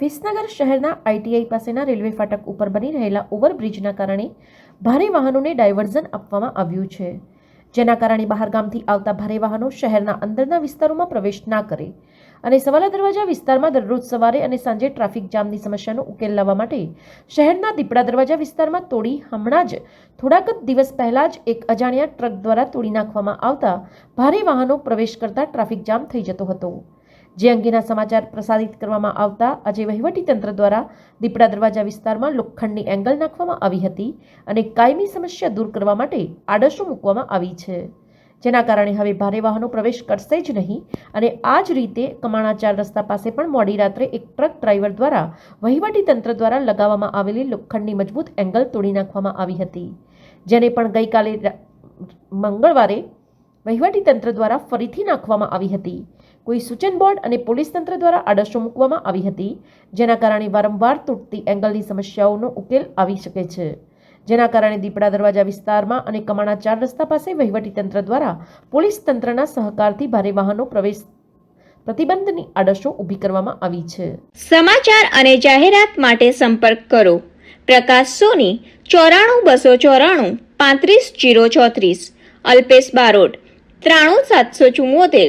વિસનગર શહેરના આઈટીઆઈ પાસેના રેલવે ફાટક ઉપર બની રહેલા ઓવરબ્રિજના કારણે ભારે વાહનોને ડાયવર્ઝન આપવામાં આવ્યું છે. જેના કારણે બહારગામથી આવતા ભારે વાહનો શહેરના અંદરના વિસ્તારોમાં પ્રવેશ ના કરે અને સવાલા દરવાજા વિસ્તારમાં દરરોજ સવારે અને સાંજે ટ્રાફિક જામની સમસ્યાનો ઉકેલ લાવવા માટે શહેરના દીપડા દરવાજા વિસ્તારમાં તોડી હમણાં જ થોડાક જ દિવસ પહેલાં જ એક અજાણ્યા ટ્રક દ્વારા તોડી નાખવામાં આવતા ભારે વાહનો પ્રવેશ કરતા ટ્રાફિક જામ થઈ જતો હતો. જે અંગેના સમાચાર પ્રસારિત કરવામાં આવતા આજે વહીવટીતંત્ર દ્વારા દીપડા દરવાજા વિસ્તારમાં લોખંડની એંગલ નાખવામાં આવી હતી અને કાયમી સમસ્યા દૂર કરવા માટે આડશો મૂકવામાં આવી છે. જેના કારણે હવે ભારે વાહનો પ્રવેશ કરશે જ નહીં અને આ જ રીતે કમાણા ચાર રસ્તા પાસે પણ મોડી રાત્રે એક ટ્રક ડ્રાઈવર દ્વારા વહીવટીતંત્ર દ્વારા લગાવવામાં આવેલી લોખંડની મજબૂત એંગલ તોડી નાખવામાં આવી હતી. જેને પણ ગઈકાલે મંગળવારે વહીવટીતંત્ર દ્વારા ફરીથી નાખવામાં આવી હતી. કોઈ સૂચન બોર્ડ અને પોલીસ તંત્ર દ્વારા આડશો મૂકવામાં આવી હતી, જેના કારણે વારંવાર તૂટતી એંગલની સમસ્યાઓનો ઉકેલ આવી શકે છે. જેના કારણે દીપડા દરવાજા વિસ્તારમાં અને કમાણા ચાર રસ્તા પાસે વહીવટીતંત્ર દ્વારા પોલીસ તંત્રના સહકારથી ભારે વાહનો પ્રવેશ પ્રતિબંધની આડશો ઊભી કરવામાં આવી છે. સમાચાર અને જાહેરાત માટે સંપર્ક કરો. પ્રકાશ સોની, ચોરાણું બસો ચોરાણું, પાંત્રીસ જીરો ચોત્રીસ, અલ્પેશ બારોટ, ત્રાણું સાતસો ચુમ્મોતેર